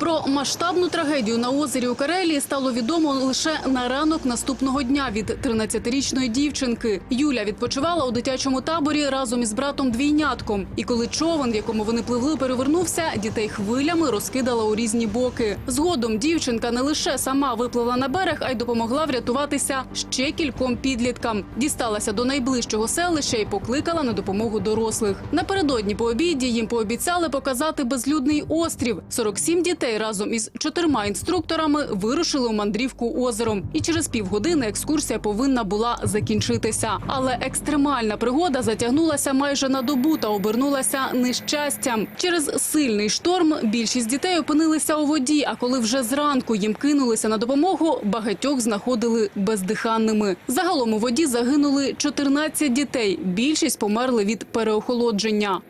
Про масштабну трагедію на озері у Карелії стало відомо лише на ранок наступного дня від 13-річної дівчинки. Юля відпочивала у дитячому таборі разом із братом двійнятком. І коли човен, в якому вони пливли, перевернувся, дітей хвилями розкидала у різні боки. Згодом дівчинка не лише сама випливла на берег, а й допомогла врятуватися ще кільком підліткам. Дісталася до найближчого селища і покликала на допомогу дорослих. Напередодні по обіді їм пообіцяли показати безлюдний острів. 47 дітей разом із чотирма інструкторами вирушили у мандрівку озером. І через півгодини екскурсія повинна була закінчитися. Але екстремальна пригода затягнулася майже на добу та обернулася нещастям. Через сильний шторм більшість дітей опинилися у воді. А коли вже зранку їм кинулися на допомогу, багатьох знаходили бездиханними. Загалом у воді загинули 14 дітей. Більшість померли від переохолодження.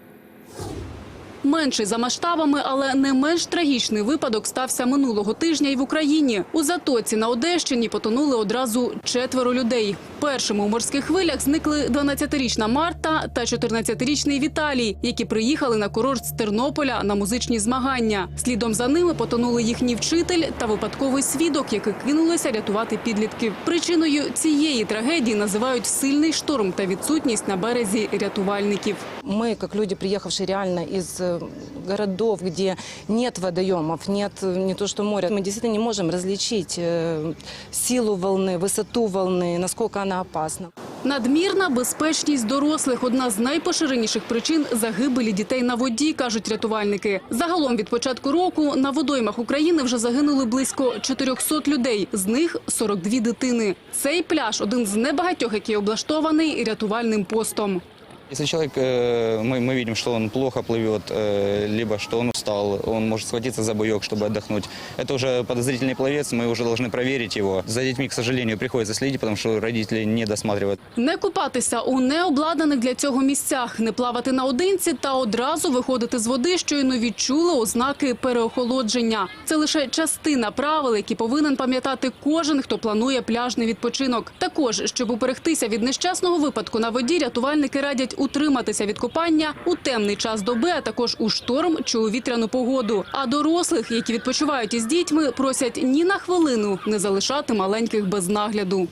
Менший за масштабами, але не менш трагічний випадок стався минулого тижня і в Україні. У затоці на Одещині потонули одразу четверо людей. Першими у морських хвилях зникли 12-річна Марта та 14-річний Віталій, які приїхали на курорт з Тернополя на музичні змагання. Слідом за ними потонули їхній вчитель та випадковий свідок, які кинулися рятувати підлітків. Причиною цієї трагедії називають сильний шторм та відсутність на березі рятувальників. Мы, как люди, приехавшие реально из э, городов, где нет водоемов, нет э, не то что моря, мы действительно не можем различить э, силу волны, высоту волны, насколько она опасна. Надмірна безпечність дорослих – одна з найпоширеніших причин загибелі дітей на воді, кажуть рятувальники. Загалом від початку року на водоймах України вже загинули близько 400 людей, з них 42 дитини. Цей пляж – один з небагатьох, який облаштований рятувальним постом. Если человек, э, мы, мы видим, что он плохо плывет, э, либо что он устал, он может схватиться за буек, чтобы отдохнуть. Это уже подозрительный пловец, мы уже должны проверить его. За детьми, к сожалению, приходится следить, потому что родители не досматривают. Не купатися у необладнаних для цього місцях, не плавати наодинці та одразу виходити з води, щойно відчули ознаки переохолодження. Це лише частина правил, які повинен пам'ятати кожен, хто планує пляжний відпочинок. Також, щоб уберегтися від нещасного випадку на воді, рятувальники радять утриматися від купання у темний час доби, а також у шторм чи у вітряну погоду. А дорослих, які відпочивають із дітьми, просять ні на хвилину не залишати маленьких без нагляду.